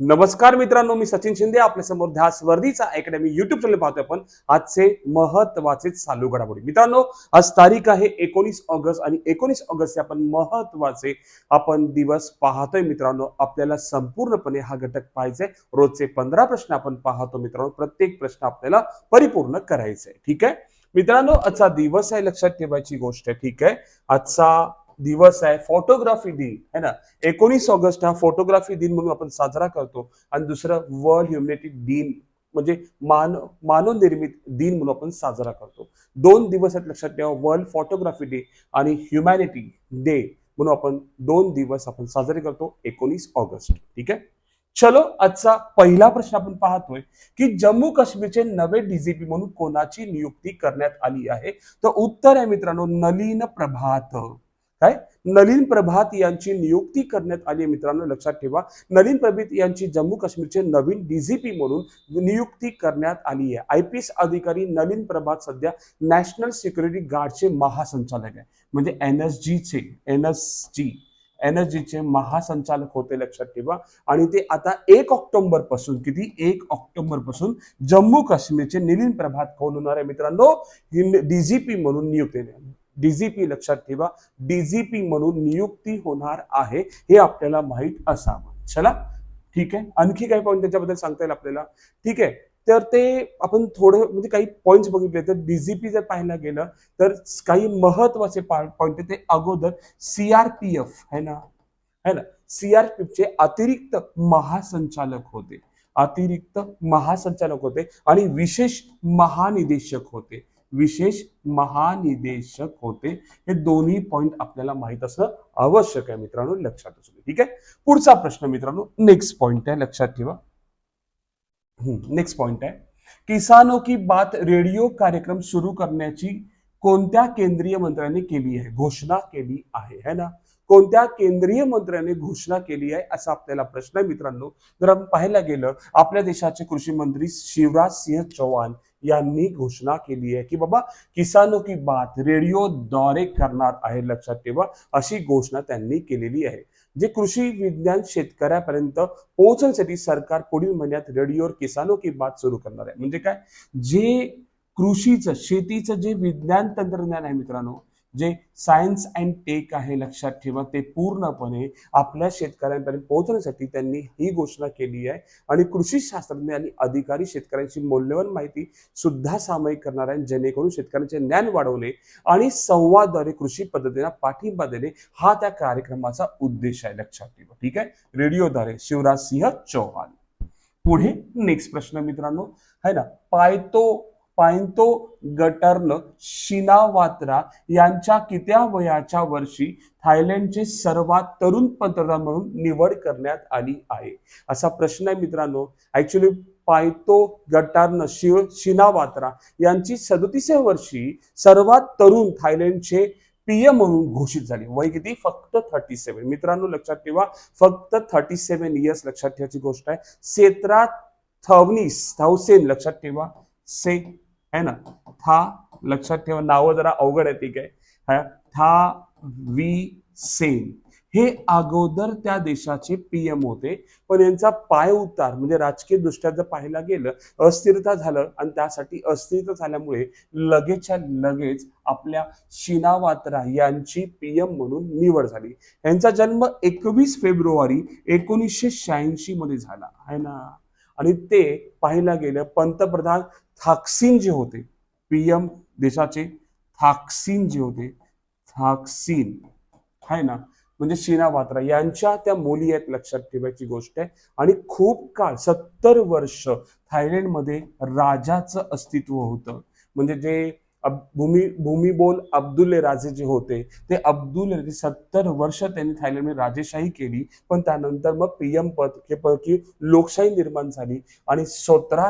नमस्कार मित्रांनो मी सचिन शिंदे आपल्यासमोर ध्यास वर्धीचा अकॅडमी युट्यूब चॅनल पाहतोय आपण. आजचे महत्त्वाचे चालू घडामोडी. मित्रांनो आज तारीख आहे एकोणीस ऑगस्ट आणि एकोणीस ऑगस्ट हे आपण महत्त्वाचे आपण दिवस पाहतोय मित्रांनो. आपल्याला संपूर्णपणे हा घटक पाहायचा रोजचे पंधरा प्रश्न आपण पाहतो मित्रांनो. प्रत्येक प्रश्न आपल्याला परिपूर्ण करायचा आहे ठीक आहे? मित्रांनो आजचा दिवस आहे लक्षात ठेवायची गोष्ट आहे. ठीक आहे? आजचा दिवस आहे. फोटोग्राफी दिन है ना? एकोणीस ऑगस्ट हा फोटोग्राफी दिन म्हणून आपण साजरा करतो. आणि दुसरं वर्ल्ड ह्युमॅनिटी दिन म्हणजे मान मानवनिर्मित दिन म्हणून आपण साजरा करतो. दोन दिवस आहेत लक्षात ठेवा. वर्ल्ड फोटोग्राफी डे आणि ह्युमॅनिटी डे म्हणून आपण दोन दिवस आपण साजरे करतो. एकोणीस ऑगस्ट. ठीक आहे? चलो आजचा पहिला प्रश्न आपण पाहतोय की जम्मू काश्मीरचे नवे डीजीपी म्हणून कोणाची नियुक्ती करण्यात आली आहे? तर उत्तर आहे मित्रांनो नलीन प्रभात. काय? नलीन प्रभात यांची नियुक्ती करण्यात आली आहे मित्रांनो लक्षात ठेवा. नलीन प्रभात यांची जम्मू काश्मीरचे नवीन डीजीपी म्हणून नियुक्ती करण्यात आली आहे. आय पी एस अधिकारी नलीन प्रभात सध्या नॅशनल सिक्युरिटी गार्डचे महासंचालक आहे. म्हणजे एन एस जीचे N S G N S जीचे महासंचालक होते लक्षात ठेवा. आणि ते आता एक ऑक्टोबरपासून किती? एक ऑक्टोबरपासून जम्मू काश्मीरचे निलीन प्रभात कोण होणार आहे मित्रांनो. डीजीपी म्हणून नियुक्ती डीजीपी लक्षात ठेवा. डीजीपी म्हणून नियुक्ती होणार आहे हे आपल्याला माहीत असावं. चला ठीक आहे. आणखी काही पॉईंट त्याच्याबद्दल सांगता येईल आपल्याला? ठीक आहे. तर ते आपण थोडं म्हणजे काही पॉईंट्स बघितले तर डीजीपी जर पाहायला गेलं तर काही महत्त्वाचे पॉईंट ते अगोदर सीआरपीएफ है ना? है ना? सीआरपीएफचे अतिरिक्त महासंचालक होते. अतिरिक्त महासंचालक होते आणि विशेष महानिदेशक होते. विशेष महानिदेशक होते. हे दोन्ही पॉइंट आपल्याला माहीत असणं आवश्यक आहे मित्रांनो लक्षात असू दे. ठीक आहे? पुढचा प्रश्न मित्रांनो नेक्स्ट पॉइंट आहे. लक्षात ठेवा. नेक्स्ट पॉइंट आहे. किसानो की बात रेडिओ कार्यक्रम सुरू करण्याची कोणत्या केंद्रीय मंत्र्यांनी केली आहे? घोषणा केली आहे. है ना? कोणत्या केंद्रीय मंत्र्याने घोषणा केली आहे असा आपल्याला प्रश्न आहे मित्रांनो. जर आपण पाहायला गेलं आपल्या देशाचे कृषी मंत्री शिवराज सिंह चौहान यांनी घोषणा केली आहे की बाबा किसानो की बात रेडिओद्वारे करणार आहे लक्षात ठेवा अशी घोषणा त्यांनी केलेली आहे. जे कृषी विज्ञान शेतकऱ्यापर्यंत पोहोचण्यासाठी सरकार पुढील महिन्यात रेडिओवर किसानो की बात सुरू करणार आहे. म्हणजे काय? जे कृषीचं शेतीचं जे विज्ञान तंत्रज्ञान आहे मित्रांनो जे सायन्स अँड टेक आहे लक्षात ठेवा ते पूर्णपणे आपल्या शेतकऱ्यांपर्यंत पोहोचण्यासाठी त्यांनी ही घोषणा केली आहे. आणि कृषी शास्त्रज्ञ आणि अधिकारी शेतकऱ्यांची मौल्यवान माहिती सुद्धा सामायिक करणार आहे जेणेकरून शेतकऱ्यांचे ज्ञान वाढवणे आणि संवादद्वारे कृषी पद्धतीला पाठिंबा देणे हा त्या कार्यक्रमाचा उद्देश आहे लक्षात ठेवा. ठीक आहे? रेडिओद्वारे शिवराज सिंह चौहान. पुढे नेक्स्ट प्रश्न मित्रांनो है ना? पायतो पायंतो गटर्न शिनावात्रा यांच्या कित्या वयाच्या वर्षी थायलंडचे सर्वात तरुण पंतप्रधान म्हणून निवड करण्यात आली आहे? असा प्रश्न आहे मित्रांनो. ऍक्च्युली पायतो गटार्न शिव शिनावात्रा यांची सदतीसव्या वर्षी सर्वात तरुण थायलंडचे पीएम म्हणून घोषित झाले. वय किती? फक्त थर्टी सेव्हन मित्रांनो लक्षात ठेवा. फक्त थर्टी सेव्हन इयर्स लक्षात ठेवायची गोष्ट आहे. सेत्रा थवनीस थाउसेन लक्षात ठेवा. से है ना? था लक्षात ठेवा नावं जरा अवघड आहे ठीक आहे. था वी सेन हे अगोदर त्या देशाचे पीएम होते पण यांचा पाय उतार म्हणजे राजकीय दृष्ट्या जर पाहायला गेलं अस्थिरता झालं आणि त्यासाठी अस्थिरता झाल्यामुळे लगेचच्या लगेच आपल्या शिनावात्रा यांची पीएम म्हणून निवड झाली. यांचा जन्म एकवीस फेब्रुवारी एकोणीसशे शहाऐंशी मध्ये झाला आहे ना? आणि ते पाहायला गेलं पंतप्रधान थाकसिन जे होते पीएम देशाचे थाक्सिन जे होते थाक्सिन आहे ना? म्हणजे शीना वात्रा यांच्या त्या मुली आहेत लक्षात ठेवायची गोष्ट आहे. आणि खूप काळ सत्तर वर्ष थायलंडमध्ये राजाचं अस्तित्व होतं. म्हणजे जे भूमी भूमिबोल अब्दुल्ले राजे जे होते ते अब्दुल सत्तर वर्ष त्यांनी थायलंडमध्ये राजेशाही केली. पण त्यानंतर मग पीएम पद हे लोकशाही निर्माण झाली. आणि सतरा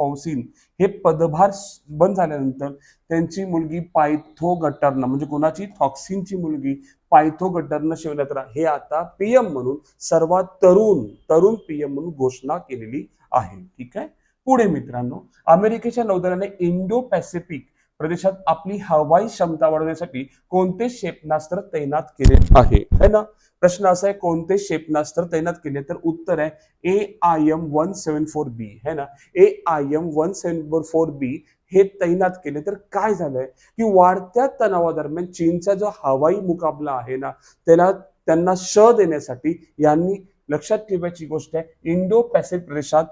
थौसिन हे पदभार बंद झाल्यानंतर त्यांची मुलगी पायथो गटरनं म्हणजे कोणाची? थॉक्सिनची मुलगी पायथो गटर्न शिवयात्रा हे आता पीएम म्हणून सर्वात तरुण तरुण पीएम म्हणून घोषणा केलेली आहे. ठीक आहे? पुढे मित्रांनो अमेरिकेच्या नौदलाने इंडो पॅसिफिक प्रदेशात आपली हवाई क्षमता वाढवण्यासाठी कोणते क्षेपणास्त्र तैनात केले आहे? है ना? प्रश्न असा आहे कोणते क्षेपणास्त्र तैनात केले? तर उत्तर आहे A I M one seven four B है ना? A I M one seven four B हे तैनात केले. तर काय झालंय? की वाढत्या तणावादरम्यान चीनचा जो हवाई मुकाबला आहे ना त्याला त्यांना श देण्यासाठी यांनी लक्षात ठेवायची गोष्ट आहे इंडो पॅसिफिक प्रदेशात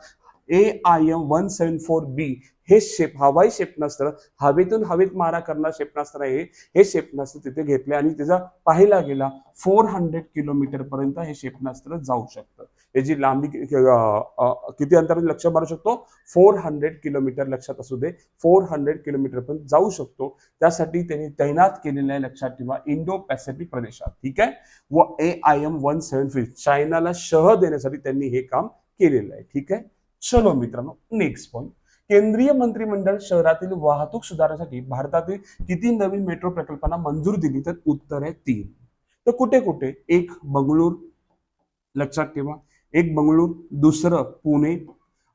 A I M one seven four B हे शेप हवाई क्षेपणास्त्र हवेतून हवेत मारा करणार क्षेपणास्त्र आहे हे क्षेपणास्त्र तिथे घेतले आणि त्याचा पाहिला गेला फोर हंड्रेड किलोमीटर पर्यंत हे क्षेपणास्त्र जाऊ शकतं. याची लांबी किती अंतर लक्ष मारू शकतो? फोर हंड्रेड किलोमीटर लक्षात असू दे. फोर हंड्रेड किलोमीटर पर्यंत जाऊ शकतो. त्यासाठी त्यांनी तैनात केलेलं आहे लक्षात ठेवा इंडो पॅसिफिक प्रदेशात. ठीक आहे? व A I M one seven three चायनाला शह देण्यासाठी त्यांनी हे काम केलेलं आहे. ठीक आहे? चलो मित्रांनो नेक्स्ट पॉईंट केंद्रीय मंत्रिमंडळ शहरातील वाहतूक सुधारण्यासाठी भारतातील किती नवीन मेट्रो प्रकल्पांना मंजूर दिली? तर उत्तर आहे तीन. तर कुठे कुठे? एक बंगळूर लक्षात ठेवा. एक बंगळूर दुसरं पुणे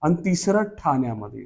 आणि तिसरं ठाण्यामध्ये.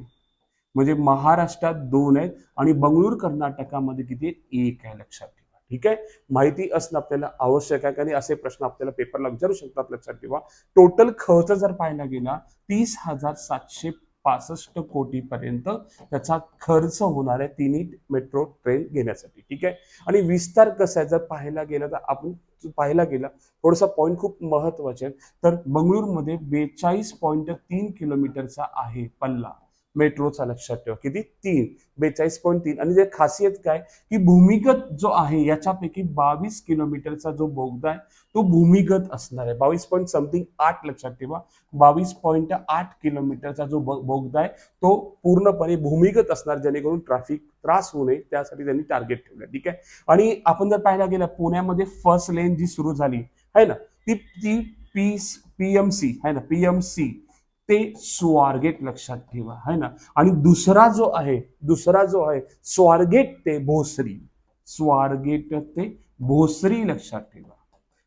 म्हणजे महाराष्ट्रात दोन आहेत आणि बंगळूर कर्नाटकामध्ये किती? एक आहे लक्षात ठीक आहे? माहिती असणं आपल्याला आवश्यक आहे. कारण असे प्रश्न आपल्याला पेपरला विचारू शकतात लक्षात ठेवा. टोटल खर्च जर पाहायला गेला तीस हजार सातशे पासष्ट कोटी पर्यंत त्याचा खर्च होणार आहे तिन्ही मेट्रो ट्रेन घेण्यासाठी. ठीक आहे? आणि विस्तार कसा आहे? जर पाहायला गेलं तर आपण पाहायला गेला थोडासा पॉईंट खूप महत्त्वाचे आहे. तर बंगळुरूमध्ये बेचाळीस पॉईंट तीन किलोमीटरचा आहे पल्ला. मेट्रोचा लक्षात ठेवा. किती? तीन. बेचाळीस पॉईंट तीन. आणि जे खासियत काय? की भूमिगत जो आहे याच्यापैकी बावीस किलोमीटरचा जो बोगदा आहे तो भूमिगत असणार आहे. बावीस पॉईंट समथिंग आठ लक्षात ठेवा. बावीस पॉईंट आठ किलोमीटरचा जो ब- बोगदा आहे तो पूर्णपणे भूमिगत असणार जेणेकरून ट्रॅफिक त्रास होऊ नये. त्यासाठी त्यांनी टार्गेट ठेवलं ठीक आहे? आणि आपण जर पाहायला गेलं पुण्यामध्ये फर्स्ट लेन जी सुरू झाली आहे ना? ती ती पी पीएमसी आहे ना? पीएमसी ते स्वारगेट लक्षात ठेवा है ना? आणि दुसरा जो आहे दुसरा जो आहे स्वारगेट ते भोसरी. स्वारगेट ते भोसरी लक्षात ठेवा.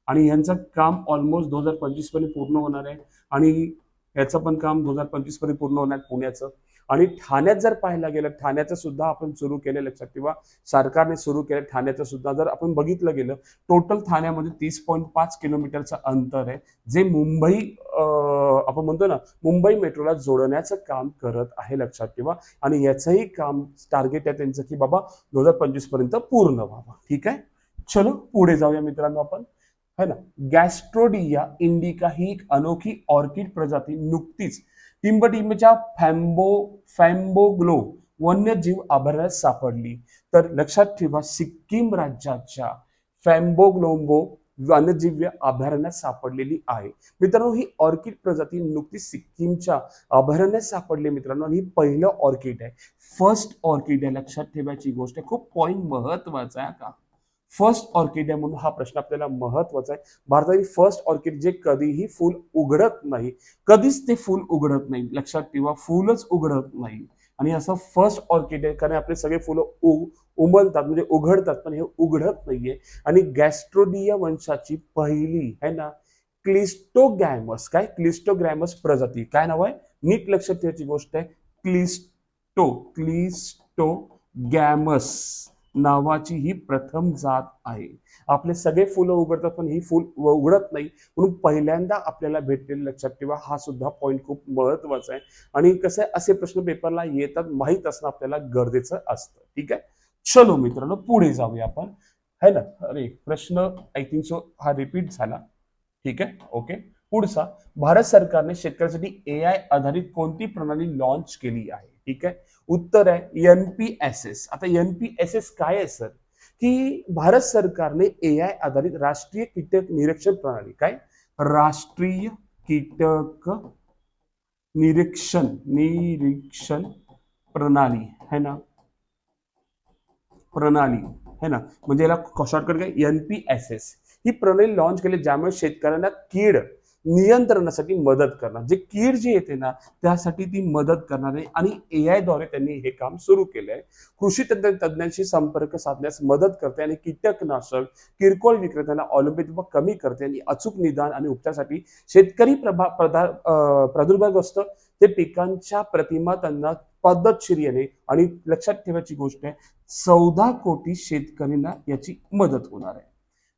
आणि यांचं काम ऑलमोस्ट दोन हजार पंचवीसपर्यंत पूर्ण होणार आहे. आणि याचं पण काम दोन हजार पंचवीसपर्यंत पूर्ण होणार आहे पुण्याचं. आणि ठाण्यात जर पाहायला गेलं ठाण्याचं सुद्धा आपण सुरू केलं लक्षात किंवा सरकारने सुरू केलं ठाण्याचं सुद्धा जर आपण बघितलं गेलं टोटल ठाण्यामध्ये तीस पॉईंट पाच किलोमीटरचं अंतर आहे. जे मुंबई आपण म्हणतो ना मुंबई मेट्रोला जोडण्याचं काम करत आहे लक्षात ठेवा. आणि याचंही काम टार्गेट आहे त्यांचं की बाबा दोन हजार पंचवीसपर्यंत पूर्ण व्हावं. ठीक आहे? चलो पुढे जाऊया मित्रांनो आपण. है ना? गॅस्ट्रोडिया इंडिका ही एक अनोखी ऑर्किड प्रजाती नुकतीच टिंबटिंबच्या फॅम्बो फॅम्बोग्लो वन्यजीव अभयारण्यात सापडली. तर लक्षात ठेवा सिक्कीम राज्याच्या फॅम्बोग्लोम्बो वन्यजीव अभयारण्यात सापडलेली आहे. मित्रांनो ही ऑर्किड प्रजाती नुकतीच सिक्कीमच्या अभयारण्यात सापडली मित्रांनो. आणि ही पहिलं ऑर्किड आहे. फर्स्ट ऑर्किड आहे लक्षात ठेवायची गोष्ट. आहे खूप पॉईंट महत्त्वाचा आहे का? फर्स्ट ऑर्किड आहे म्हणून हा प्रश्न आपल्याला महत्त्वाचा आहे. भारतातील फर्स्ट ऑर्किड जे कधीही फुल उघडत नाही कधीच ते फुल उघडत नाही. लक्षात ठेवा फुलच उघडत नाही. आणि असं फर्स्ट ऑर्किड आहे कारण आपले सगळे फुलं उ उमलतात म्हणजे उघडतात पण हे उघडत नाहीये. आणि गॅस्ट्रोडिया वंशाची पहिली आहे ना क्लिस्टोगॅमस काय? क्लिस्टोग्रॅमस प्रजाती. काय नाव आहे? नीट लक्षात ठेवायची गोष्ट आहे. क्लिस्टो क्लिस्टोगॅमस नावाची ही प्रथम जात आहे. आपले सगळे फुलं उघडतात पण ही फुल उघडत नाही. म्हणून पहिल्यांदा आपल्याला भेटलेलं लक्षात ठेवा हा सुद्धा पॉईंट खूप महत्त्वाचा आहे. आणि कसं आहे असे प्रश्न पेपरला येतात माहीत असणं आपल्याला गरजेचं असतं. ठीक आहे? चलो मित्रांनो पुढे जाऊया आपण. है ना? अरे प्रश्न आय थिंक सो हा रिपीट झाला. ठीक आहे? ओके पुढचा. भारत सरकारने शेतकऱ्यांसाठी ए आय आधारित कोणती प्रणाली लॉन्च केली आहे? ठीक आहे? उत्तर आहे एन पी एस एस आता एन पी एस एस काय आहे सर? की भारत सरकारने ए आय आधारित राष्ट्रीय कीटक निरीक्षण प्रणाली काय? राष्ट्रीय कीटक निरीक्षण निरीक्षण प्रणाली है ना? प्रणाली है ना? म्हणजे याला शॉर्टकट काय? एन पी एस एस ही प्रणाली लॉन्च केली ज्यामुळे शेतकऱ्यांना कीड नियंत्रणासाठी मदत करणार. जे कीड जी येते ना त्यासाठी ती मदत करणार आहे. आणि ए आयद्वारे त्यांनी हे काम सुरू केलं आहे कृषी तंत्र तज्ञांशी संपर्क साधण्यास मदत करते आणि कीटकनाशक किरकोळ विक्रेत्यांना अवलंबित्व कमी करते आणि अचूक निदान आणि उपचारासाठी शेतकरी प्रभा प्रधा प्रादुर्भावग्रस्त ते पिकांच्या प्रतिमा त्यांना पद्धतशीर आणि लक्षात ठेवायची गोष्ट आहे चौदा कोटी शेतकऱ्यांना याची मदत होणार आहे.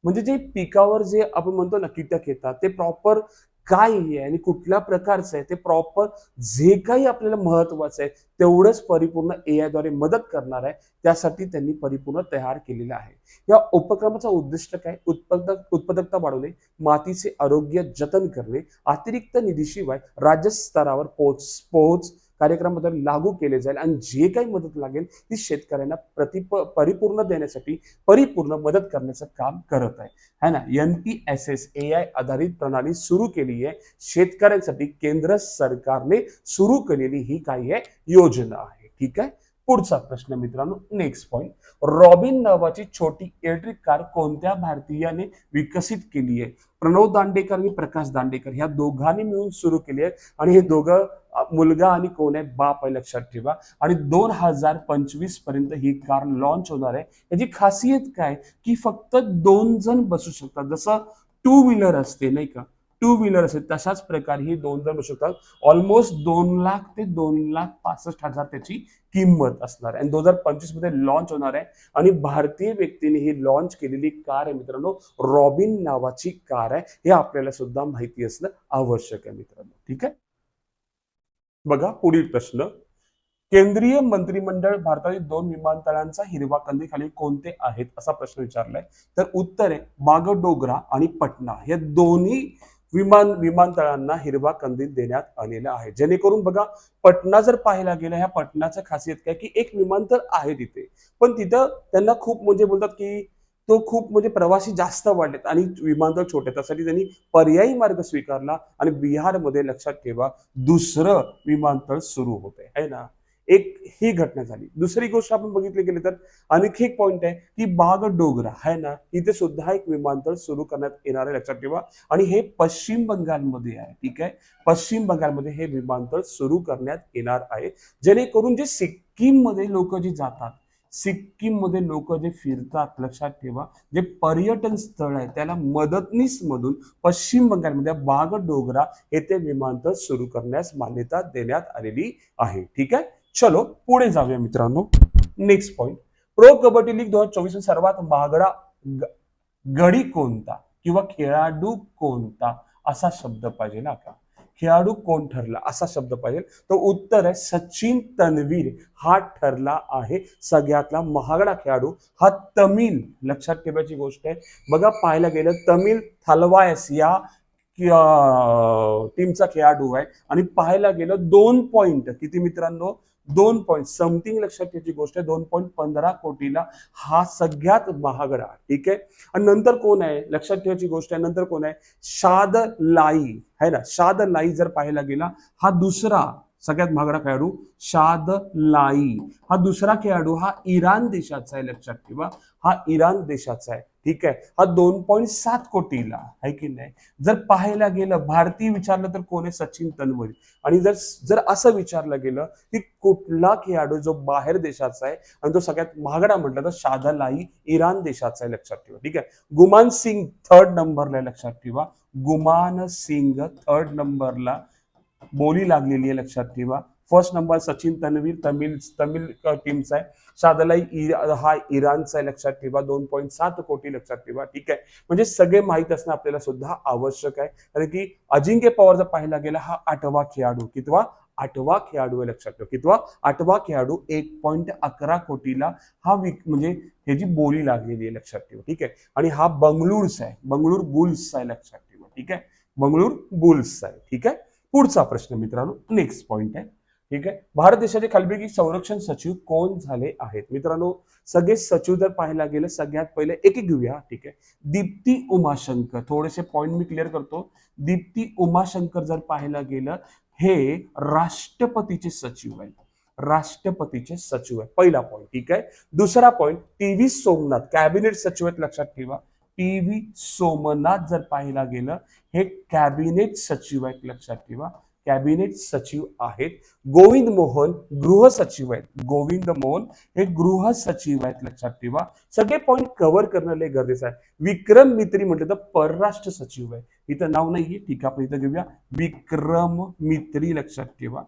म्हणजे जे पिकावर जे आपण म्हणतो ना कीटक येतात ते प्रॉपर काय आहे आणि कुठल्या प्रकारचं आहे ते प्रॉपर जे काही आपल्याला महत्वाचं आहे तेवढंच परिपूर्ण ए द्वारे मदत करणार आहे त्यासाठी त्यांनी परिपूर्ण तयार केलेलं आहे. या उपक्रमाचा उद्दिष्ट काय? उत्पादक उत्पादकता वाढवणे मातीचे आरोग्य जतन करणे अतिरिक्त निधीशिवाय राज्य स्तरावर पोच पोहोच कार्यक्रमाद्वारे लागू केले जाईल आणि जे काही मदत लागेल ती शेतकऱ्यांना प्रतिप परिपूर्ण देण्यासाठी परिपूर्ण मदत करण्याचं काम करत आहे. है ना? N P S S A I आधारित प्रणाली सुरू केली आहे. शेतकऱ्यांसाठी केंद्र सरकारने सुरू केलेली ही काही आहे योजना आहे. ठीक आहे? पुढचा प्रश्न मित्रांनो नेक्स्ट पॉइंट रॉबिन नावाची छोटी इलेक्ट्रिक कार कोणत्या भारतीयाने विकसित केली आहे? प्रणव दांडेकर आणि प्रकाश दांडेकर ह्या दोघांनी मिळून सुरू केली आहे. आणि हे दोघं मुलगा आणि कोण आहे बाप आहे लक्षात ठेवा. आणि दोन हजार पंचवीसपर्यंत ही कार लॉन्च होणार आहे. याची खासियत काय? की फक्त दोन जण बसू शकतात. जसं टू व्हीलर असते नाही का? टू व्हीलर असेल तशाच प्रकारे ही दोन जण बसू शकतात. ऑलमोस्ट दोन लाख ते दोन लाख पासष्ट हजार त्याची किंमत असणार आहे. आणि दोन हजार पंचवीसमध्ये लॉन्च होणार आहे. आणि भारतीय व्यक्तीने ही लॉन्च केलेली कार आहे मित्रांनो रॉबिन नावाची कार आहे. हे आपल्याला सुद्धा माहिती असणं आवश्यक आहे मित्रांनो. ठीक आहे? बघा पुढील प्रश्न. केंद्रीय मंत्रिमंडळ भारतातील दोन विमानतळांचा हिरवा कंदी खाली कोणते आहेत असा प्रश्न विचारलाय. तर उत्तर आहे बागडोगरा आणि पटना. या दोन्ही विमान विमानतळांना हिरवा कंदील देण्यात आलेला आहे. जेणेकरून बघा पटना जर पाहायला गेलं ह्या पटनाचं खासियत काय की एक विमानतळ आहे तिथे. पण तिथं त्यांना खूप म्हणजे बोलतात की तो खूप म्हणजे प्रवासी जास्त वाढलेत आणि विमानतळ छोटे त्यासाठी त्यांनी पर्यायी मार्ग स्वीकारला आणि बिहारमध्ये लक्षात ठेवा दुसरं विमानतळ सुरू होते आहे ना? एक ही घटना झाली. दुसरी गोष्ट आपण बघितली गेली तर आणखी एक पॉईंट आहे की बाग डोगरा आहे ना इथे सुद्धा एक विमानतळ सुरू करण्यात येणार आहे लक्षात ठेवा. आणि हे पश्चिम बंगालमध्ये आहे ठीक आहे? पश्चिम बंगालमध्ये हे विमानतळ सुरू करण्यात येणार आहे. जेणेकरून जे सिक्कीममध्ये लोक जे जातात सिक्कीममध्ये लोक जे फिरतात लक्षात ठेवा जे पर्यटन स्थळ आहे त्याला मदतनीस मधून पश्चिम बंगालमध्ये बाग डोगरा येथे विमानतळ सुरू करण्यास मान्यता देण्यात आलेली आहे ठीक आहे? चलो पुढे जाऊया मित्रांनो. Next point pro kabaddi league दोन हजार चोवीस सर्वात महागडा गडी कोणता किंवा खेळाडू कोणता असा शब्द पाहिजे ना का खेळाडू कोण ठरला असा शब्द पाहिजे. तो उत्तर आहे सचिन तन्वीर. हा ठरला आहे सगळ्यातला महागडा खेळाडू. हा तमिळ लक्षात ठेवायची गोष्ट आहे. बघा पाहायला गेलं तमिळ थलवायस या टीमचा खेळाडू आहे. आणि पाहायला गेलं दोन पॉइंट किती मित्रांनो? दोन पॉईंट समथिंग लक्षात ठेवायची गोष्ट आहे. दोन पॉईंट पंधरा कोटीला हा सगळ्यात महागडा ठीक आहे? आणि नंतर कोण आहे? लक्षात ठेवायची गोष्ट आहे. नंतर कोण आहे? शाद लाई है ना? शाद लाई जर पाहायला गेला हा दुसरा सगळ्यात महागडा खेळाडू शाद लाई हा दुसरा खेळाडू हा इराण देशाचा आहे लक्षात ठेवा. हा इराण देशाचा आहे. ठीक आहे? हा दोन पॉईंट सात कोटीला आहे की नाही? जर पाहायला गेलं भारतीय विचारलं तर कोण आहे? सचिन तन्वरी. आणि जर जर असं विचारलं गेलं की कुठला खेळाडू जो बाहेर देशाचा आहे आणि तो सगळ्यात महागडा म्हटलं तर शादालाई इराण देशाचा आहे लक्षात ठेवा. ठीक आहे? गुमान सिंग थर्ड नंबरला आहे लक्षात ठेवा. गुमान सिंग थर्ड नंबरला बोली लागलेली आहे लक्षात ठेवा. फर्स्ट नंबर सचिन तन्वीर तमिळ तमिळ टीमचा आहे. शादलाई हा इराणचा आहे लक्षात ठेवा. दोन पॉईंट सात कोटी लक्षात ठेवा. ठीक आहे? म्हणजे सगळे माहीत असणं आपल्याला सुद्धा आवश्यक आहे. कारण की अजिंक्य पवार जर पाहायला गेला हा आठवा खेळाडू कितवा? आठवा खेळाडू आहे लक्षात ठेवा. कितवा? आठवा खेळाडू एक पॉईंट अकरा कोटीला हा विक म्हणजे ह्याची बोली लागलेली आहे लक्षात ठेवा. ठीक आहे? आणि हा बंगळूरचा आहे. बंगळूर बुल्सचा आहे लक्षात ठेवा. ठीक आहे? बंगळूर बुल्सचा आहे. ठीक आहे? पुढचा प्रश्न मित्रांनो नेक्स्ट पॉइंट आहे. ठीक आहे? भारत देशाचे खालपैकी संरक्षण सचिव कोण झाले आहेत? मित्रांनो सगळे सचिव जर पाहायला गेलं सगळ्यात पहिले एक एक घेऊया ठीक आहे? दीप्ती उमाशंकर. थोडेसे पॉइंट मी क्लिअर करतो. दीप्ती उमाशंकर जर पाहायला गेलं हे राष्ट्रपतीचे सचिव आहेत. राष्ट्रपतीचे सचिव आहे पहिला पॉईंट ठीक आहे? दुसरा point T V Somnath. Cabinet सचिव आहेत लक्षात ठेवा. पी व्ही सोमनाथ जर पाहायला गेलं हे कॅबिनेट सचिव आहेत लक्षात ठेवा. कॅबिनेट सचिव आहेत. गोविंद मोहन गृह सचिव आहेत. गोविंद मोहन हे गृह सचिव आहेत लक्षात ठेवा. सगळे पॉईंट कव्हर करणं लय गरजेचं आहे. विक्रम मित्री म्हटलं तर परराष्ट्र सचिव आहे. इथं नाव नाहीये ठीक आहे आपण इथं घेऊया. विक्रम मित्री लक्षात ठेवा.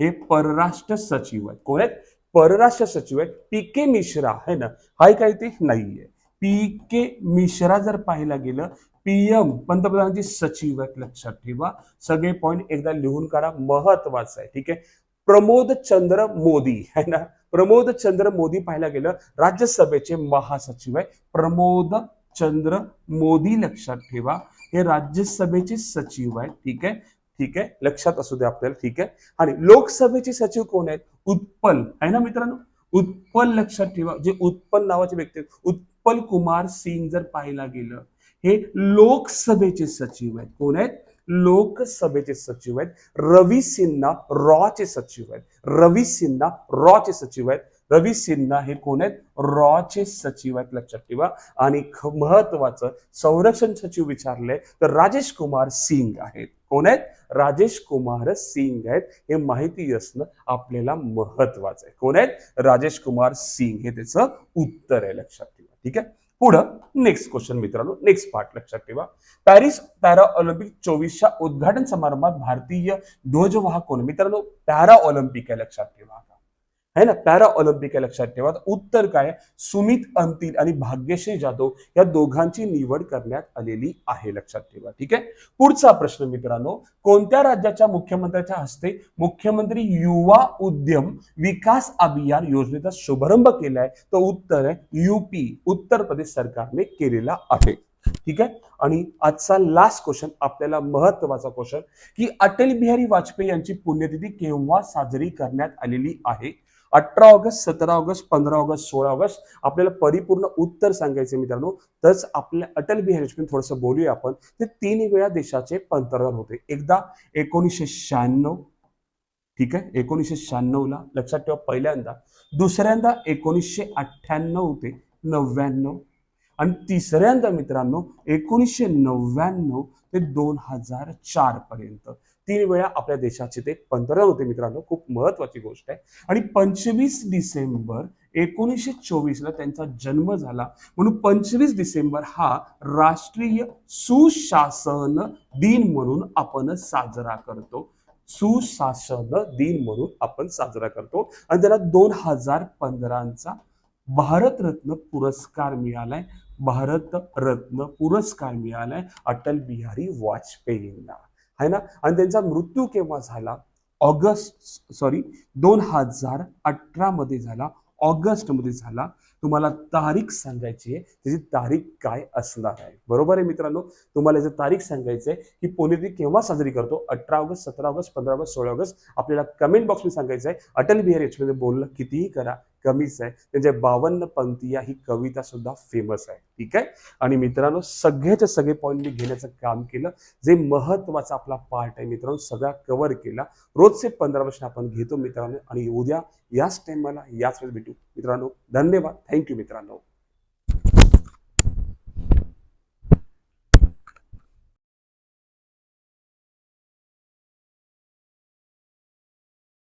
हे परराष्ट्र सचिव आहेत. कोण आहेत? परराष्ट्र सचिव आहेत. पी के मिश्रा आहे ना? हाय काय ते? नाहीये. पी के मिश्रा जर पाहायला गेलं पीएम पंतप्रधानांचे सचिव आहेत लक्षात ठेवा. सगळे पॉईंट एकदा लिहून काढा महत्वाचं आहे ठीक आहे? प्रमोद चंद्र मोदी है ना? प्रमोद चंद्र मोदी पाहायला गेलं राज्यसभेचे महासचिव आहे. प्रमोद चंद्र मोदी लक्षात ठेवा. हे राज्यसभेचे सचिव आहेत ठीक आहे? ठीक आहे? लक्षात असू दे आपल्याला ठीक आहे? आणि लोकसभेचे सचिव कोण आहेत? उत्पल आहे ना मित्रांनो? उत्पल लक्षात ठेवा. जे उत्पल नावाचे व्यक्ती आहेत, उत्पल कुमार सिंग जर पाहायला गेलं हे लोकसभेचे सचिव आहेत. कोण आहेत? लोकसभेचे सचिव आहेत. रवी सिन्हा रॉचे सचिव आहेत. रवी सिन्हा रॉचे सचिव आहेत. रवी सिन्हा हे कोण आहेत? रॉचे सचिव आहेत लक्षात ठेवा. आणि महत्वाचं संरक्षण सचिव विचारले तर राजेश कुमार सिंग आहेत. कोण आहेत? राजेश कुमार सिंग आहेत. हे माहिती असणं आपल्याला महत्वाचं आहे. कोण आहेत? राजेश कुमार सिंग. हे त्याचं उत्तर आहे लक्षात ठेवा. ठीक आहे? पुढं नेक्स्ट क्वेश्चन मित्रांनो. नेक्स्ट पार्ट लक्षात ठेवा. पॅरिस पॅरा ऑलिम्पिक चोवीसच्या उद्घाटन समारंभात भारतीय ध्वजवाहक कोण मित्रांनो पॅरा ऑलिम्पिक आहे लक्षात ठेवा. है ना? पॅरा ऑलिम्पिक आहे लक्षात ठेवा. उत्तर काय सुमित अंतिल आणि भाग्यश्री जाधव या दोघांची निवड करण्यात आलेली आहे लक्षात ठेवा. ठीक आहे? पुढचा प्रश्न मित्रांनो कोणत्या राज्याच्या मुख्यमंत्र्याच्या हस्ते मुख्यमंत्री युवा उद्यम विकास अभियान योजनेचा शुभारंभ केलाय? तर उत्तर आहे युपी उत्तर प्रदेश सरकारने केलेला आहे. ठीक आहे? आणि आजचा लास्ट क्वेश्चन आपल्याला महत्त्वाचा क्वेश्चन की अटल बिहारी वाजपेयी यांची पुण्यतिथी केव्हा साजरी करण्यात आलेली आहे? अठरा ऑगस्ट सतरा ऑगस्ट पंधरा ऑगस्ट सोळा ऑगस्ट आपल्याला परिपूर्ण उत्तर सांगायचे मित्रांनो. तरच आपल्या अटल बिहारी वाजपेयी थोडंसं बोलूया आपण. ते तीन वेळा देशाचे पंतप्रधान होते. एकदा एकोणीसशे शहाण्णव ठीक आहे? एकोणीसशे शहाण्णव ला लक्षात ठेवा पहिल्यांदा. दुसऱ्यांदा एकोणीसशे अठ्ठ्याण्णव ते नव्याण्णव. आणि तिसऱ्यांदा मित्रांनो एकोणीसशे नव्याण्णव ते दोन हजार चार पर्यंत तीन वेळा आपल्या देशाचे ते पंतप्रधान होते मित्रांनो. खूप महत्वाची गोष्ट आहे. आणि पंचवीस डिसेंबर एकोणीसशे चोवीस ला त्यांचा जन्म झाला. म्हणून पंचवीस डिसेंबर हा राष्ट्रीय सुशासन दिन म्हणून आपण साजरा करतो. सुशासन दिन म्हणून आपण साजरा करतो. आणि त्याला दोन हजार पंधराचा भारतरत्न पुरस्कार मिळालाय. भारतरत्न पुरस्कार मिळालाय. अटल बिहारी वाजपेयींना. आहे ना? आणि त्यांचा मृत्यू केव्हा झाला? ऑगस्ट सॉरी दोन हजार अठरा मध्ये झाला. ऑगस्टमध्ये झाला. तुम्हाला तारीख सांगायची आहे. त्याची तारीख काय असणार आहे? बरोबर आहे मित्रांनो? तुम्हाला याची तारीख सांगायची आहे की पुण्यतिथी केव्हा साजरी करतो? अठरा ऑगस्ट सतरा ऑगस्ट पंधरा ऑगस्ट सोळा ऑगस्ट? आपल्याला कमेंट बॉक्समध्ये सांगायचं आहे अटल बिहारी याच्यामध्ये बोलणं कितीही करा कमीच आहे. त्यांच्या बावन्न पंक्तिया ही कविता सुद्धा फेमस आहे. ठीक आहे? आणि मित्रांनो सगळ्याचे सगळे पॉईंट मी घेण्याचं काम केलं. जे महत्त्वाचा आपला पार्ट आहे मित्रांनो सगळा कव्हर केला. रोजचे पंधरा प्रश्न आपण घेतो मित्रांनो. आणि उद्या याच टाइमाला याच वेळेस भेटू. मित्रांनो धन्यवाद. थँक्यू मित्रांनो.